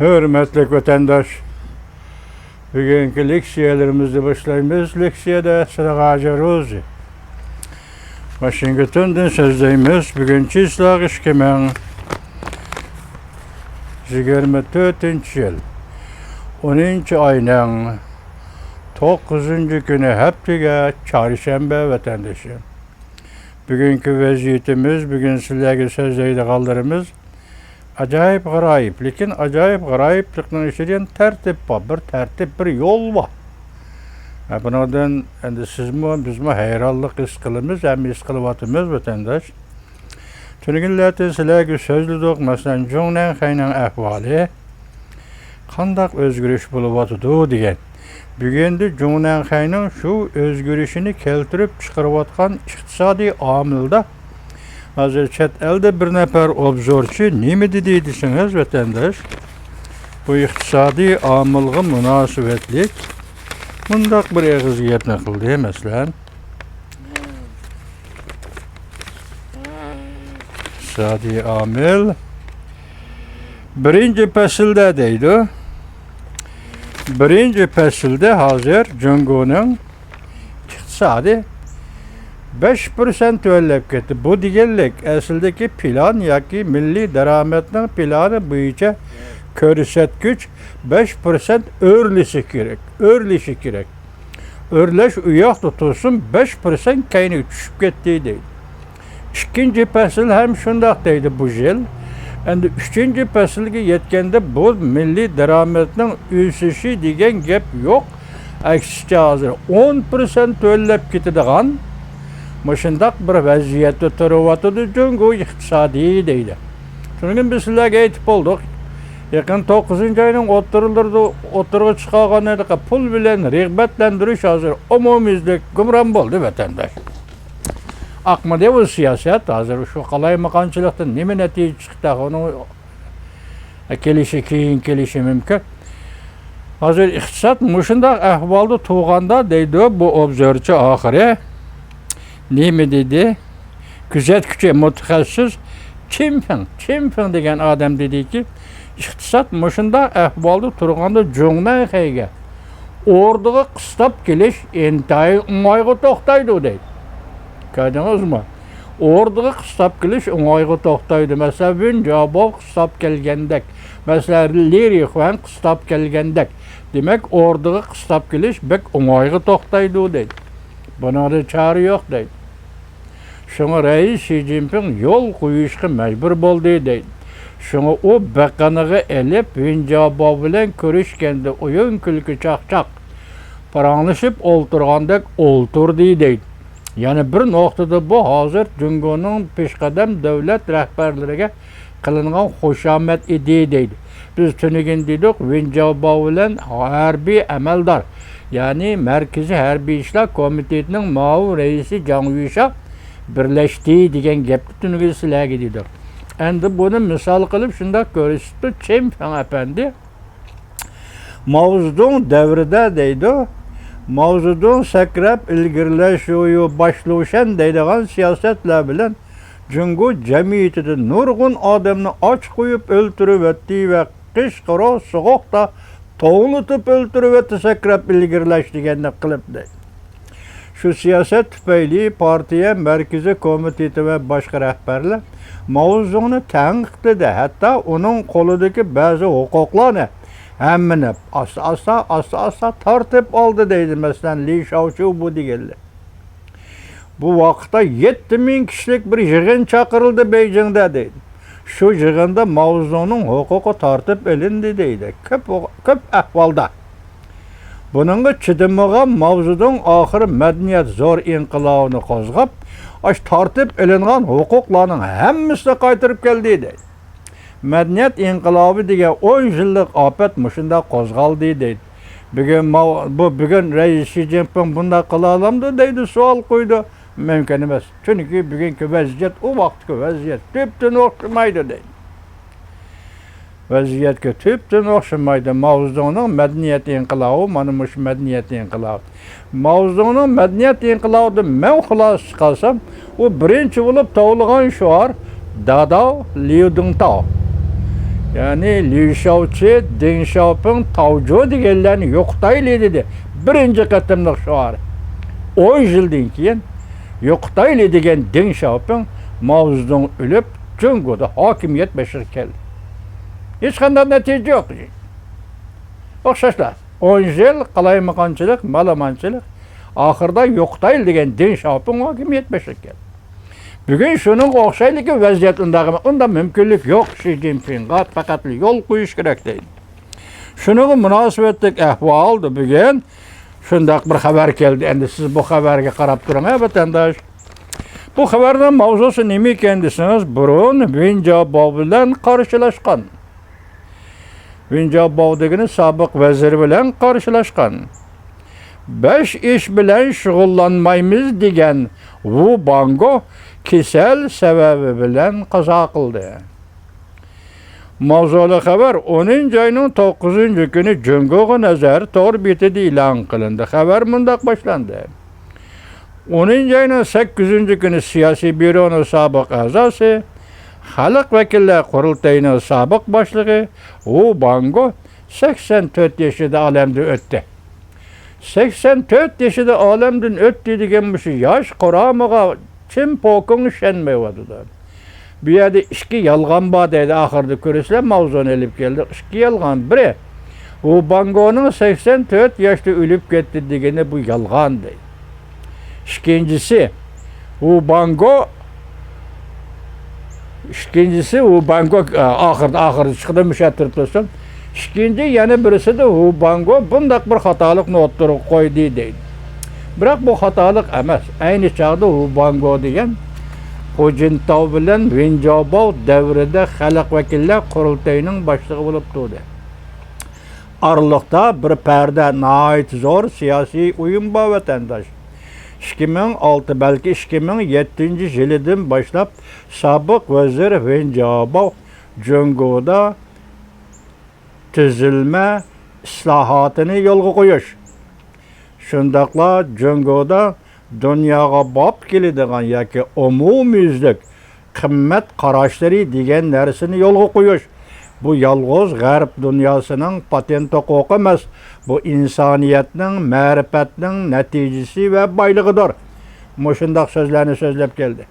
Hürmetli vatandaş, bugünkü leksiyalarımızı başlayımız. Leksiyada Sıra Ruzi. Washington'dan sözdeyimiz. Bugünkü ıslaq işkemen 24. yıl 10. ayının 9. günü heptiga çarşamba vatandaşı. Bugünkü vaziyetimiz, bugün sizlerge sözdeydi kaldırımız acayip garayip. Lekin acayip garayiplikning ichidan tertip bor, bir tertip, bir yo'l bor. Ha, Bunadan endi sizmi, bizmi hayronlik his qilamiz, ham his qilyapmiz vatandosh. Tunugunlarda sizlarga so'zladik, masalan, Jungnan Xayning ahvoli qandaq o'zgarish bo'lyotidi degan. Jungnan Xayning shu o'zgarishini keltirib chiqarayotgan iqtisodiy omilda Hazır chet elde bir nefer obzorçu nemi dedi desiniz vatandaş? Bu iktisadi amılgı münasebetlik bundak bir egiziyet nakıldı mesela. İktisadi amil birinci pesilde deydi. Birinci pesilde hazır Cungo'nun iktisadi 5% öllep ketdi. Bu deganlik aslidagi plan yoki milliy daromadning plani bo'yicha ko'rsatkich 5% o'rlishi kerak. O'rlishi kerak. O'rlash u yoqda tursin 5% kayni tushib ketdi deydi. Ikkinchi fasl ham shundoq deydi bu yil. Endi uchinchi faslga yetganda bu milliy daromadning o'sishi degan gap yo'q. Aksicha hozir 10% o'llab ketadigan Muşundaq bir vəziyyətdə turvatıdı çünki iqtisadi deydi. Çünki biz sizlərə aytıb olduq. Yakın 9. ayının oturulurdu, oturuğa çıxarğan edik. Pul bilen rəğbətlendiriş hazır umumizlik gümran boldu vətəndaş. Akma dev siyaset hazır şu qalay maqançılıqdan neme netice çıktı onu kelişi keyin kelişi mümkün. Hazır iqtisad muşundaq ahvalda tuğanda deydi bu obzorçu ahire nemi dedi? Güzel küçük mütehassıs Çimfin, Çimfin degan adam dedi ki, iqtisad muşunda ahvalda turganda jo'ngdan xeyga. Orduga qistap kelish entay umayga to'xtaydi deydi. Ko'rdingizmi? Orduga qistap kelish umayga to'xtaydi. Masalan, Vinjabov qistap kelgandek, masalan, Lerixvan qistap kelgandek. Demak, orduga qistap kelish bek umayga to'xtaydi deydi. Bunada çare yo'q deydi. Şuna reis Xi Jinping yol qo'yishga majbur bo'ldi deydi. Şuna o baqanığı elib Vinjabo bilan ko'rishganda o'yin kulki chaqchaq paranglashib o'ltirgandek o'ltirdi deydi. Yani bir noktada bu hozir Jungoning peshqadam davlat rahbarlariga qilingan xushomat idi deydi. Biz tunigin dedik Vinjabo bilan harbiy amaldor ya'ni Markaziy Harbiy ishlar komitetining muavin raisi Jang Yusha birleşti degan gapni tunugi sizlarga dedik. Endi buni misol qilib shundoq ko'rsatdi Chempion apandi Mavzudun davrida deydi mavzudun sakrab ilgirlashuvi boshlovchan deydigan siyosatlar bilan Jungo jamiyatida nurg'un odamni och qo'yib o'ltirib o'tdi va qish qaro sovuqda to'g'nitib o'ltirib o'tdi sakrab ilgirlash deganda qilib deydi. Şu siyaset tüpeyli partiye, merkezi komiteti ve başka rehberler mavzunu tanqid Hatta onun koludaki bazı hukuklarını hemmini asa asa asa asa tartip aldı deydi. Mesela Li Shaoqiu bu digeldi. Bu vakitte 7000 kişilik bir yığın çakırıldı Beijing'de deydi. Şu yığında mavzunun hukuku tartip elindi deydi. Köp, köp ahvalda. Bununla chidamagan mavzudan oxiri madaniyat zo'r inqilobini qo'zg'ab, ash tortib ilingan huquqlarning hammasini qaytarib keldi deydi. Madaniyat inqilobi degan 10 yillik ofat mushunda qo'zg'aldi deydi. Bugun bu bugun rais Xi Jinping bunday qila olamdi deydi, savol qo'ydi. Mumkin emas. Chunki bugungi vaziyat u vaqtgi vaziyat tubdan o'xshamaydi deydi. Vaziyatga tubdan o'xshamaydi mavzuning madaniyat inqilobi mana mush madaniyat inqilobi mavzuning madaniyat inqilobida men xulosa chiqarsam u birinchi bo'lib tug'ilgan shuar dado liudingtao ya'ni Li Shaochi, Deng Xiaoping, Tavjo deganlarni yo'qotaylik dedi. Birinchi qatimliq shuari. 10 yildan keyin yo'qotaylik degan Deng Xiaoping Mao Zedong o'lib, Jungoda hokimiyat bashir keldi. Hech qanday natija yo'q. O'xshashlar. 10 yil qalaymaganchilik, malamanchilik, oxirida yo'qotaylik degan Deng Xiaoping hokimiyat bashir keldi. Bugün şunun o'xshayligi vaziyat undagi unda mumkinlik yo'q Xi Jinpingga faqat yo'l qo'yish kerak deydi. Shuning munosabatlik ahvolda bugun shundoq bir xabar keldi. Endi siz bu xabarga qarab turing, ha vatandosh. Bu xabarning mavzusi nima ekan desangiz, burun Vinjabo bilan qarshilashgan. Vinjabo degani sobiq vazir bilan qarshilashgan. Besh ish bilan shug'ullanmaymiz degan Wu Bango kesel sebebi bilen kaza kıldı. Mavzulu haber 10. ayının 9. günü Cungo'ga nazar torbiti ilan kılındı. Haber mundak başlandı. 10. ayının 8. günü siyasi büronun sabık azası, Halk Vekiller Kurultayı'nın sabık başlığı Wu Bango 84 yaşında alemde öttü. 84 yaşında alemden öttü degen bu şey yaş Kur'an'a kim pokun işenmeyvadilar. Bu yerde iki yalgan var dedi ahırda körüsler mavzunu elip geldi. İki yalgan biri. O Bango'nun 84 yaşta ölüp gitti degeni bu yalgan dedi. İkincisi o Bango İkincisi o Bango ahırda ahırda çıktı müşahittir tutsun. İkinci yana birisi de o Bango bundak bir hatalık notları koydu deydi. Biroq bu xatolik emas. Ayni chog'da u Bango degan Hojintav bilan Vinjabo davrida xalq vakillar qurultayining boshlig'i bo'lib turdi. Araliqda bir parda nihoyat zo'r siyosiy o'yin bor vatandosh. 2006 balki 2007 yilidan boshlab sobiq vazir Vinjabo Jungoda tuzilma islohotini yo'lga qo'yish Şundaqla Cungoda dunyoga bop keladigan yoki umumyuzlik qimmat qarashlari degan narsani yo'lga qo'yish bu yolg'iz g'arb dunyosining patent huquqi emas bu insoniyatning ma'rifatning natijasi va boyligidir mushundoq so'zlarni so'zlab keldi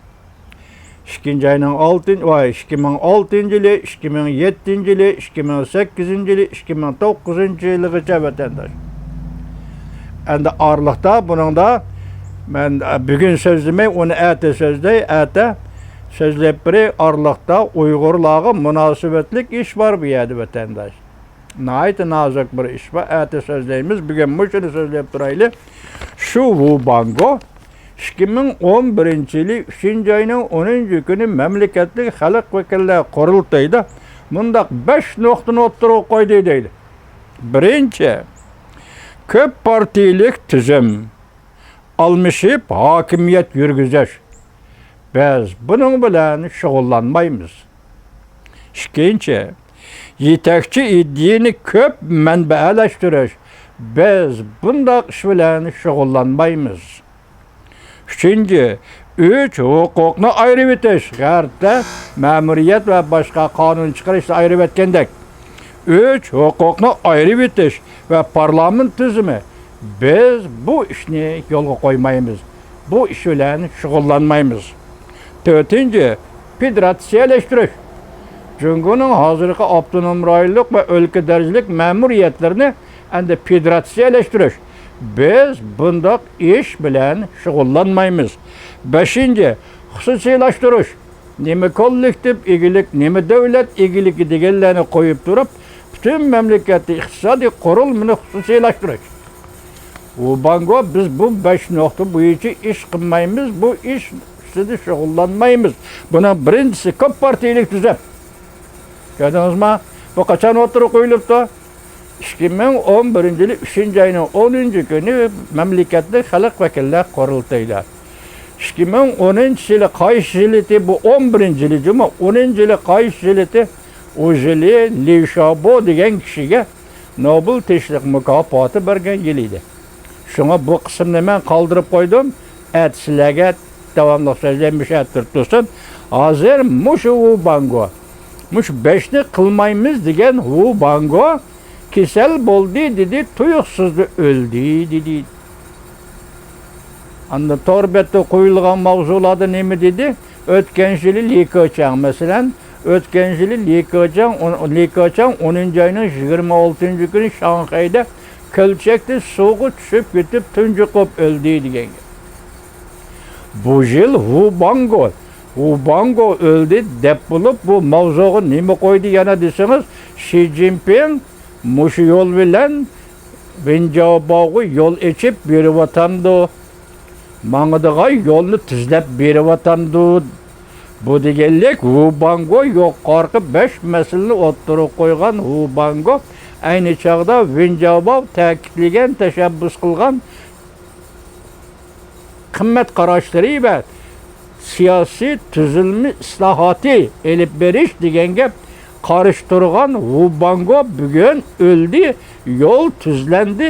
ikkinchi ayning oltin voy ikki ming oltinchi yili ikki ming yettinchi yili ikki ming sakkizinchi yili ikki ming to'qqizinchi yiligacha vatandosh endi orliqda buningda men bugun so'zlamay uni erta so'zlay erta so'zlab biri orliqda uyg'urlarga munosabatlik ish bor bu yerda vatandosh nihoyat nozik bir erta so'zlaymiz bugun shuni so'zlab turaylik shu vubango ikki ming o'n birinchi yili uchinchi oyning o'ninchi kuni mamlakatlik xalq vakillar qurultayida mundaq besh nuqtani o'ttirib qo'ydi deydi birinchi köp partilik tüzüm almışıp hakimiyet yürgüzüş. Biz bunun bilen şoğullanmayımız. İkinci, yetekçi iddiğini köp menbeeleştiriş. Biz bunda iş bilen şoğullanmayımız. Üçüncü, üç, hukukunu ayrı bitiş. Gärde, memuriyet ve başka kanun çıkarışta ayrı bitkendek. Üç, hukukunu ayrı bitiş ve parlament tüzümü. Biz bu işni yolga koymayımız. Bu iş bilen şugullanmayımız. Dördüncü, federatsiyeleştiriş. Cungunun hazırki abdunum raylık ve ülke derecilik memuriyetlerini endi federatsiyeleştiriş. Biz bundak iş bilen şugullanmayımız. Beşinci, hususiylaştırış. Nemi kollektif igilik, nemi devlet igiliki degenlerini koyup durup, bütün memleketi iqtisadi qurulmini xususiylashtirish. U bango biz bu besh nokta bo'yicha ish qilmaymiz, bu ish ustida shug'ullanmaymiz. Buni birinchisi ko'p partiyalik tuzab. Ko'rdingizmi? Bu qachon o'tirib qo'yilibdi? 2011 yili 3 oyning 10 kuni mamlakatda xalq vakillar qurultaylar. 2010 yili qaysi yili bu 11 yili, 10 yili qaysi yili Ujili Lishabo degan kishiga Nobel tinchlik mukofoti bergan yil edi. Shunga bu qismni men qoldirib qo'ydim. At sizlarga davomli so'zlashib turibdim. Hozir mushu bango. Mush beşni qilmaymiz degan hu bango kasal bo'ldi dedi tuyuqsizdi o'ldi dedi. Anda torbette qo'yilgan mavzularda nima dedi? O'tgan yili likochang masalan o'tgan yili likochang likochang 10 oyning 26 kuni shanxayda ko'lchakda suvga tushib ketib tunjiqib o'ldi degan bu yil hu bango. Hu bango o'ldi deb bo'lib bu mavzuga nima qo'ydi yana desangiz shi zinpin mushu yo'l bilan Vinjabog'u yo'l ochib beryotandi mang'idig'ay yo'lni tuzlab beryotandi bu deganlik Hubango yuqorqi besh masalani o'ttirib qo'ygan Hubango ayni chog'da Vinjabog ta'kidlagan tashabbus qilgan qimmat qarashlari va siyosiy tuzilma islohoti elib berish degan gap qarshi turgan Hubango bugun o'ldi yo'l tuzlandi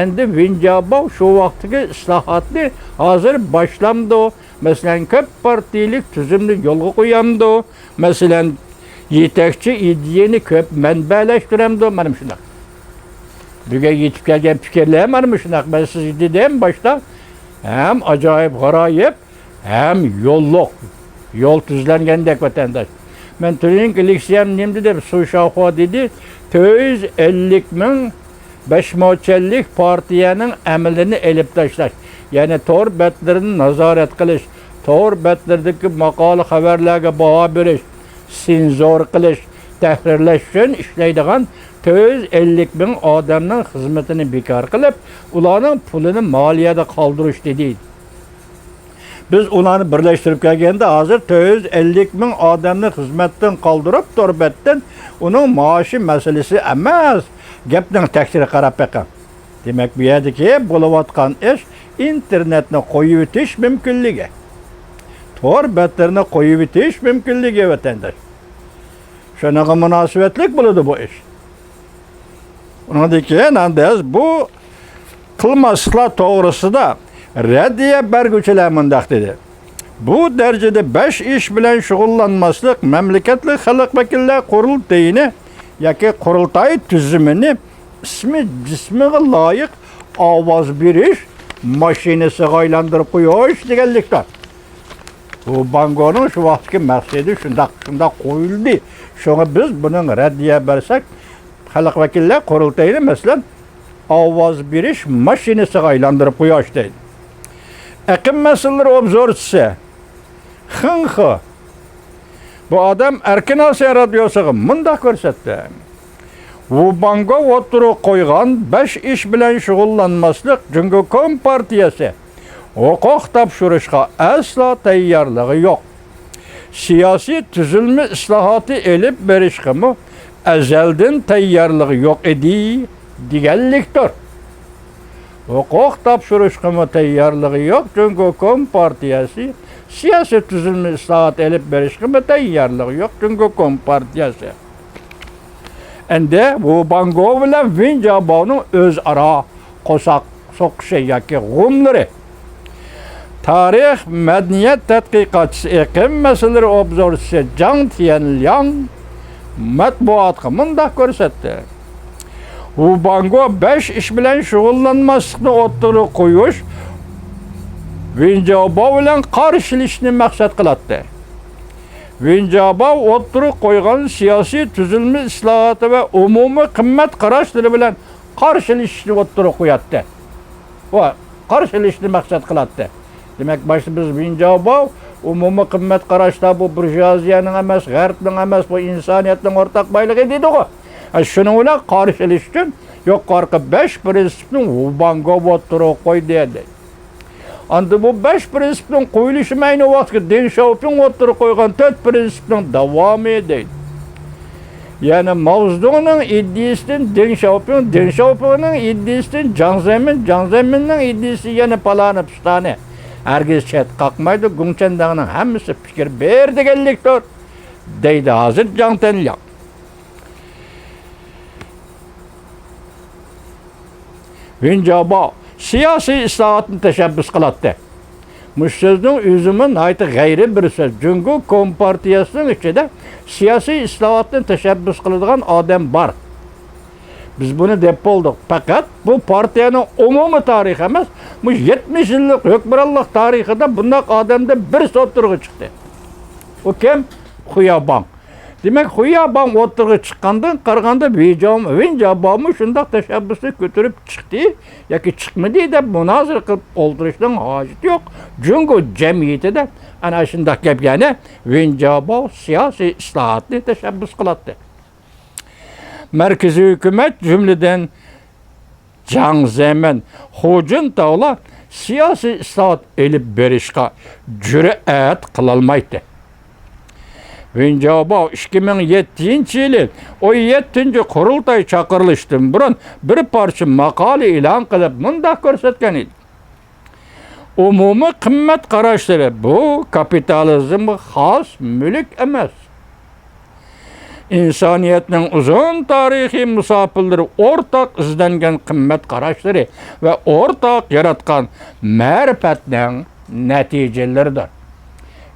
endi Vinjabov shu vaqtdagi islohotni hozir boshlamdi masalan ko'p partiyalik tuzumni yo'lga qo'yamdi masalan yetakchi ideyani ko'p manbalashtiramdi mana shundoq bugun yetib kelgan fikrlar mana shunaqa man sizga dedim boshda hem acayip garayip hem yolluk. Yol tüzlengendek vatandaş. Ben tülün ki liksiyem nimdi de su şahua dedi. 250 min beşmoçellik partiyenin emelini elip taşlar. Yani tor betlerini nazaret kılış. Tor betlerdeki makalı haberlerine bağa biriş. Sinzor kılış. Tehrirleş işleydiğen 250 bin adamın hizmetini bekar kılıp, ulanın pulunu maliyede kaldırış dedi. Biz ulanı birleştirip gelgende hazır 250 bin adamın hizmetten kaldırıp torbetten onun maaşı meselesi emez. Gepnin tekstiri karap bakın. Demek bir yerdeki bulavatkan iş internetini koyu bitiş mümkünlüğü. Tor betlerini koyu bitiş mümkünlüğü vatandaş. Şunağa münasebetlik buludu bu iş undan keyin andas bu qilmasliklar to'g'risida raddiya berguvchilar mundoq dedi bu darajada besh ish bilan shug'ullanmaslik mamlakatli xalq vakillar qurultayini yoki qurultoy tuzumini ismi jismiga loyiq ovoz berish mashinasiga aylantirib qo'yish deganlikdir bu bangoning shu vaqtgi maqsadi shundoq shundoq qo'yildi shunga biz buning raddiya bersak xalq vakillar qurultayini masalan ovoz berish mashinasiga aylantirib qo'yish deydi iqlim masalalari obzorchisi xinxi bu odam erkin osiyo radiosiga mundoq ko'rsatdi Vubango o'tirib qo'ygan besh ish bilan shug'ullanmaslik Jungo partiyasi huquq topshirishga aslo tayyorligi yo'q. Siyosiy tuzilma islohoti elib berishga azaldan tayyorligi yo'q edi deganlikdir. Huquq topshirishga tayyorligi yo'q Jungo partiyasi siyosiy tuzilma islohoti elib berishga tayyorligi yo'q Jungo partiyasi. Endi bu Bango bilan Vinjaboning o'zaro qo'saq so'qishi yoki g'umlari. Tarix madaniyat tadqiqotchisi iqlim masalalari obzorchisi Jang Tianliang matbuotga mundaq ko'rsatdi. Bu Bango 5 ish bilan shug'ullanmaslikni o'ttirib qo'yish Vinjabo bilan qarshilashni maqsad qiladi. Vinjabov o'ttirib qo'ygan siyosiy tuzilma islohoti va umumiy qimmat qarashlari bilan qarshilashishni o'ttirib qo'yapti. Va qarshilashishni maqsad qiladi. Demak, boshda biz Vinjabov umumiy qimmat qarashda bu burjuaziyaning emas, g'arbning emas, bu insoniyatning o'rtaq boyligi dedi-ku. Shuning bilan qarshilash uchun yuqorqi 5 prinsipni Vubangov o'ttirib qo'ydi dedi. Anda bu 5 prinsipning qo'yilishi ayni vaqtga Deng Xiaoping o'tirib qo'ygan 4 prinsipning davomi deydi. Ya'ni Mao Zedongning iddiasidan Deng Xiaoping, Deng Xiaopingning iddiasidan Jiang Zemin, Jiang Zeminning iddiasi palani pistani. Hargiz chet qaqmaydi, Gongchandangning hammasi fikr ber deganlikdir. deydi hozir Jiang Tenliang. Vinjabo siyosiy islohotni tashabbus qiladi. Bu sözün üzümün ayeti gayri bir söz. Çünkü kompartiyasının içinde siyasi islahatın teşebbüs kıldıgan adam var. Biz bunu dep olduk. Fakat bu partiyanın umumi tarihi emas. Bu 70 yıllık hükmürallık tarihinde bundak adamda bir soturgu çıktı. O kim? Xuyaban. Demek Xuyaban oturgu çıkkandan qaraganda Vicam, Vincabamı şundak teşebbüsü götürüp çıktı. Yaki çıkmadı da münazır kılıp olduruştan hacet yok. Çünkü cemiyeti de ana şundak gap yani Vincaba siyasi islahatını teşebbüs kılattı. Merkezi hükümet cümleden Can Zemen, Hocun Tağla siyasi islahat elip berişka cüret kılalmaydı. Vincaba 2007 yılı o 7. kurultay çakırılıştın burun bir parça makale ilan kılıp munda görsetken idi. Umumi kıymet karaşları bu kapitalizm has mülk emas. İnsaniyetinin uzun tarihi musafirleri ortak izlengen kıymet karaşları ve ortak yaratkan mərifətinin neticeleridir.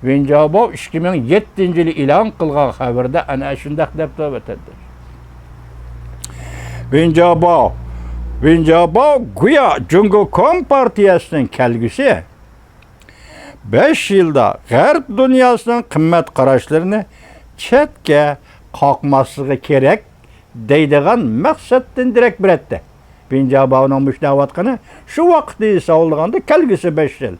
Vincabo 2007 yılı ilan kılgan haberde ana şundak dep ötedir. Vincabo Vincabo güya Cungo Kom Partiyasının kelgisi 5 yılda Garp dünyasının kıymet karaşlarını chetga qoqmasligi kerak deydigan maqsaddan direkt bir etdi. Vincabovning mushtayotgani shu vaqtda esa olganda kelgusi 5 yil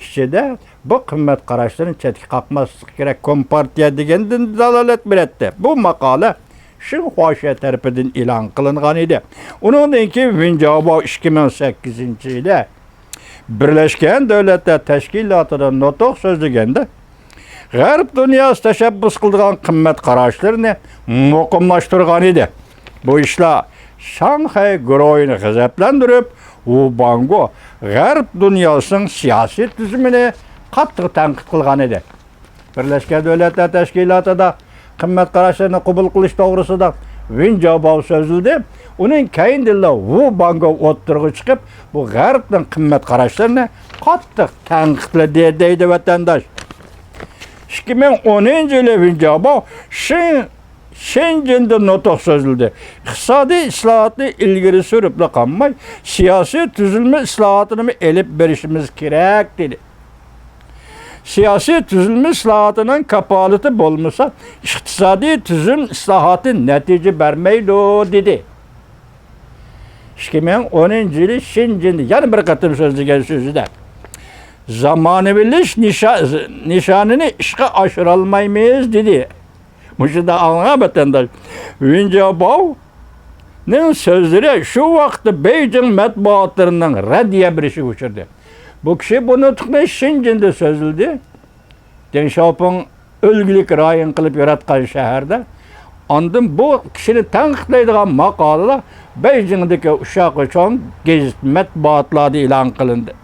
ichida bu qimmat qarashlarni chetga qoqmasligi kerak kompartiya degandan dalolat beretdi. Bu maqola shu hoshiya tarafidan e'lon qilingan edi. Undan keyin Vincabo 2008 yilda Birleşken Devletler Teşkilatı'da notok sözlügende Garip dünyası teşebbüs kıldıgan kımmet kararışlarını mukumlaştırgan idi. Bu işler Şanghay Groy'unu gazeplendirip Ubango Garip dünyasının siyasi tüzümünü katı tenkit kılgan idi. Birleşken Devletler Teşkilatı da kımmet kararışlarını kubul kılış doğrusu da Vincabov sözüldü. Onun keyin dille bu bango oturgu çıkıp bu Garip'in kımmet kararışlarını katı tenkitle deydi vatandaş. 2010 yılı Vincabo Şen Şengen'de notok sözüldü. İktisadi islahatı ilgiri sürüp kalmay, siyasi tüzülme islahatını elip verişimiz gerek dedi. Siyasi tüzülme islahatının kapalıtı bolmasa, iktisadi tüzüm islahatı netice vermeydi dedi. 2010 yılı Şengen'de, yani bir katım sözlü sözü de zamanıviliş nişa, nişanını işe aşırılmaymayız dedi. Bu da anla vatandaş. Vincabov ne sözleri şu vakti Beijing matbuatlarından reddiye bir şey uçurdu. Bu kişi bunu tutmuş Şincin'de sözüldü. Deng Xiaoping ölgülük rayın kılıp yaratkan şehirde. Ondan bu kişini tanıklaydıgan makalalar Beijing'deki uşak için gez matbuatlarda ilan kılındı.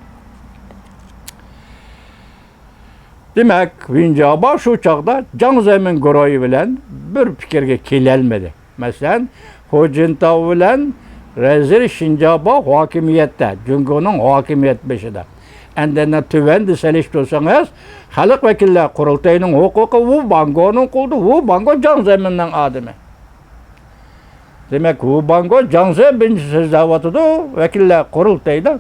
Demek Vincaba şu çağda can zemin goroyu bilen bir fikirge kelelmedi. Mesela Hojintav bilen Rezir Şincaba hakimiyette, Cungo'nun hakimiyet beşide. Endene tüvendi seliş olsanız, halk vekiller kurultayının hukuku bu bangonun kuldu, bu bango can zeminden adımı. Demek bu bango can zemin sözlavatıdı, vekiller kurultayda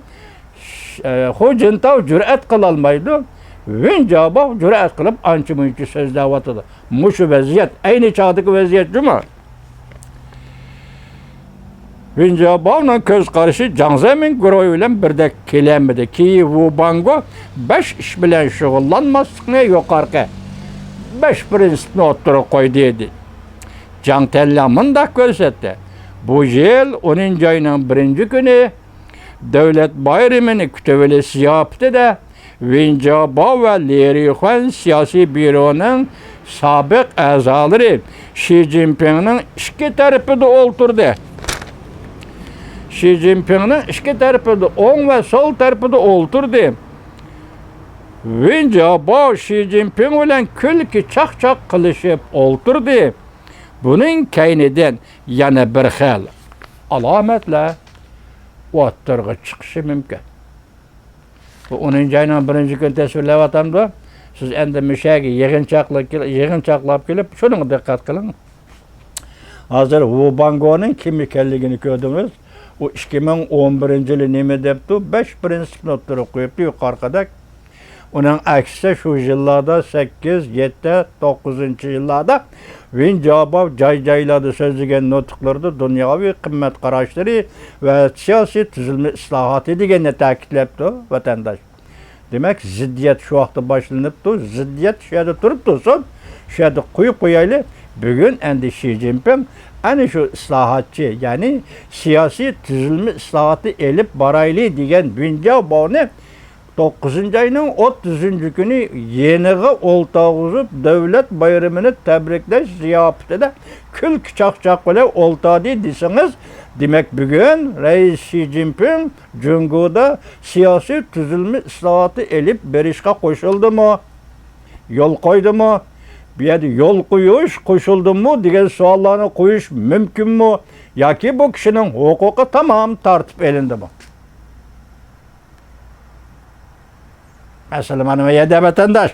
e, Hojintav cüret kılalmaydı. Vincaba cüret kılıp ançı münçü sözlavatıdı. Muşu vaziyet, aynı çağdaki vaziyet cuma. Vincabavla köz karışı Canzemin Groy ile birdek kelemedi ki bu bango beş iş bilen şugullanmasını yukarı. Beş prensipini oturup koy dedi. Can Tellam'ın da görsetti. Bu yıl 10. ayının birinci günü devlet bayramını kütüvelesi yaptı da Vincaba ve Lerixuan siyasi büronun sabık azaları Xi Jinping'in iki tarafı da oturdu. Xi Jinping'in iki tarafı da on ve sol tarafı da oturdu. Vincaba Xi Jinping bilen külki çak çak kılışıp oturdu. Bunun kaynidan yana bir xil alametle o'ttirg'i chiqishi mumkin. Bu 10 ayının birinci gün tasvirlab atamdı. Siz endi müşagi yig'inchoqlik yig'inchoqlab kelib, shuning diqqat qiling. Hozir Wu Bangoning kim ekanligini ko'rdingiz. U 2011 yili nima debdi? 5 prinsipni o'tirib qo'yibdi yuqorqida. Uning aksi shu yillarda 8, 7, 9 yillarda Vin Jabov joy-joylarda so'zlagan nutqlarda dunyoviy qimmat qarashlari va siyosiy tuzilma islohoti deganni ta'kidlabdi vatandosh. Demak, ziddiyat shu vaqtda boshlanibdi. Ziddiyat shu yerda turibdi. So'ng shu yerda qo'yib qo'yaylik. Bugun endi Xi Jinping ana shu islohotchi, ya'ni siyosiy tuzilma islohoti elib boraylik degan Binjabovni 9 ayning 30 kuni yeniga o'ltog'izib davlat bayramini tabriklash ziyofatida kulki chaqchaq bilan o'ltadi desangiz, demak bugun rais Xi Jinping Jungoda siyosiy tuzilma islohoti elib berishga qo'shildimi? Yo'l qo'ydimi? Bu yerda yo'l qo'yish qo'shildimi degan savollarni qo'yish mumkinmi? yoki bu kishining huquqi tamom tortib elindimi? Mesela mana bu yerda vatandosh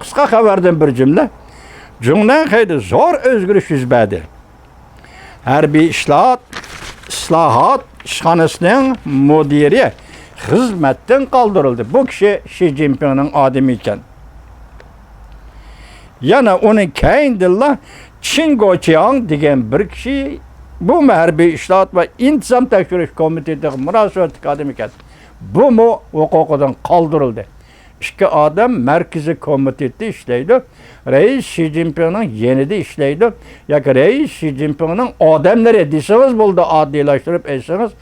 qisqa xabardan bir jumla Cumhurdan xeyli zor özgürlük yüz berdi. Harbiy islohot islohot ishxonasining mudiri xizmatdan qoldirildi. Bu kishi Xi Jinpingning odami ekan. Yana uning keyindilla Chin Gochiang degan bir kishi bu harbiy islohot va intizom tekshirish komitetiga munosabatli odam ekan. Bu mu huquqidan qoldirildi. ikki odam markaziy komitetda ishlaydi rais shi zinpinning yenida ishlaydi yoki rais shi zinpinning odamlari desangiz bo'ldi oddiylashtirib aytsangiz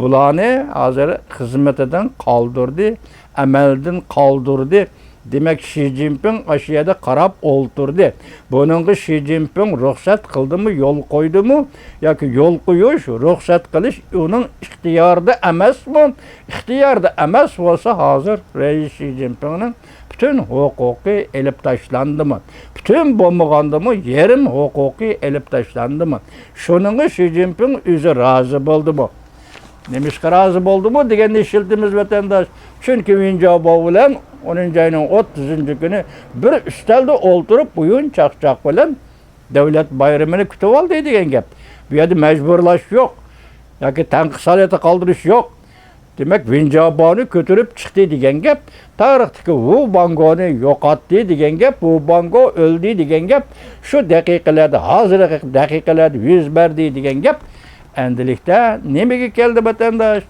bularni hozir xizmatidan qoldirdi amaldan qoldirdi demak shi zinpin shu yerda qarab o'ltirdi buningga shi zinpin ruxsat qildimi yo'l qo'ydimi yoki yo'l qo'yish ruxsat qilish uning ixtiyorida emasmi ixtiyorida emas bo'lsa hozir rais shi zinpinning bütün huquqi elib tashlandimi butun bo'lmagandimi yarim huquqi elib tashlandimi shuninga shi zinpin o'zi rozi bo'ldimi Nemişka razı oldu mu diyen işiltimiz vatandaş. Çünkü Vincabo bilen 10. ayının 30. günü bir üstelde oturup buyun çakçak bilen devlet bayramını kütüp aldı diyen gep. Bir yerde mecburlaş yok. Ya ki tanqısaliyeti kaldırış yok. Demek Vincabonu götürüp çıktı diyen gep. Tarihteki bu bangonu yok attı diyen gep. Bu bango öldü diyen gep. Şu dakikalerde, hazır dakikalerde yüz verdi diyen gep. Endilikte nimaga keldi vatandosh?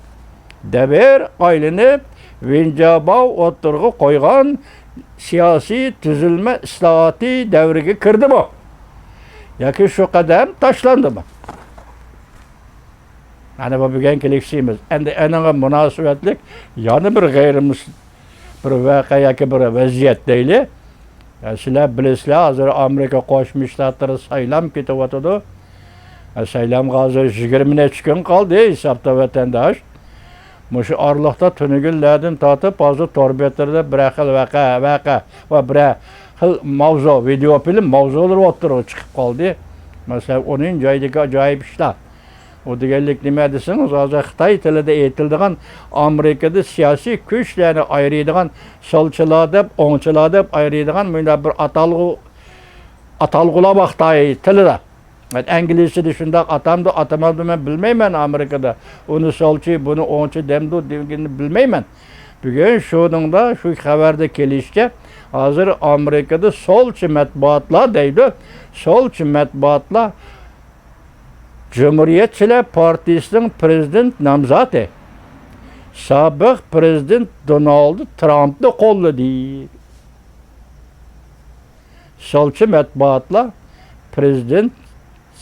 Dabir aylanib Vinjabov o'tirg'i qo'ygan siyosiy tuzilma islohoti davriga kirdimi? yoki shu qadam tashlandimi? Mana bu bugun kelishimiz. Endi anaga munosabatlik yana bir g'ayrimus bir voqea yoki bir vaziyat deylik. Sizlar bilasizlar, hozir Amerika Qo'shma Shtatlari saylam ketyotidi. Saylam hozir 20 necha kun qoldi hisobda vatandosh. Mushu orliqda tunigillardan tortib hozir torbetirda bir xil vaqa, vaqa va bir xil mavzu, video film mavzular o'tirib chiqib qoldi. Masalan, uning joyidagi ajoyib ishlar. O deganlik nima desangiz, hozir Xitoy tilida aytiladigan Amerikada kuchlarni ayiradigan solchilar deb, o'ngchilar deb ayiradigan mana bir atalg'u atalg'ular bor Xitoy tilida. Ben İngilizce'de şundak atamdı, atamadım ben bilmeymen Amerika'da. Onu solçu, bunu onçu demdi, demgini bilmeymen. Bugün şunun da şu haberde kelişçe hazır Amerika'da solçu metbuatla deydi. Solçu metbuatla Cumhuriyetçiler Partisi'nin prezident namzatı. Sabık prezident Donald Trump'ı kolladı. Solçu metbuatla prezident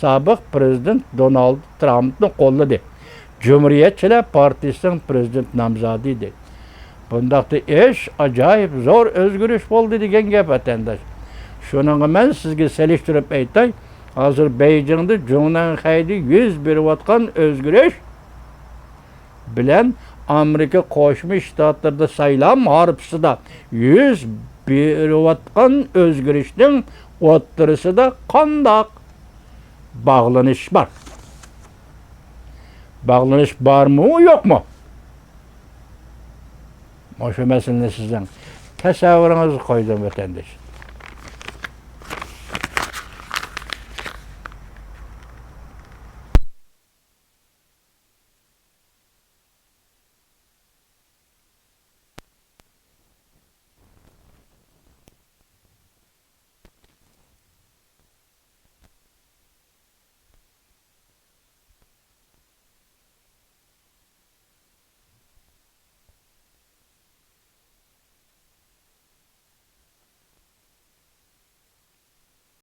sobiq prezident Donald Trampni qo'lladi. Cumhuriyetçiler Partisining prezident nomzodi edi. Bundaqda ish ajoyib zo'r o'zgarish bo'ldi degan gap vatandosh. Shuning men sizga selishtirib aytay, hozir Beijingda Jungnan Haydi 100 berayotgan o'zgarish bilan Amerika Qo'shma Shtatlarida saylam harfisida 100 beriyotgan özgürüşning o'ttirisida qandaq bağlanış var? Bağlanış var mı yok mu? Meseleni sizden tasavvurunuzu koydum vatandaş.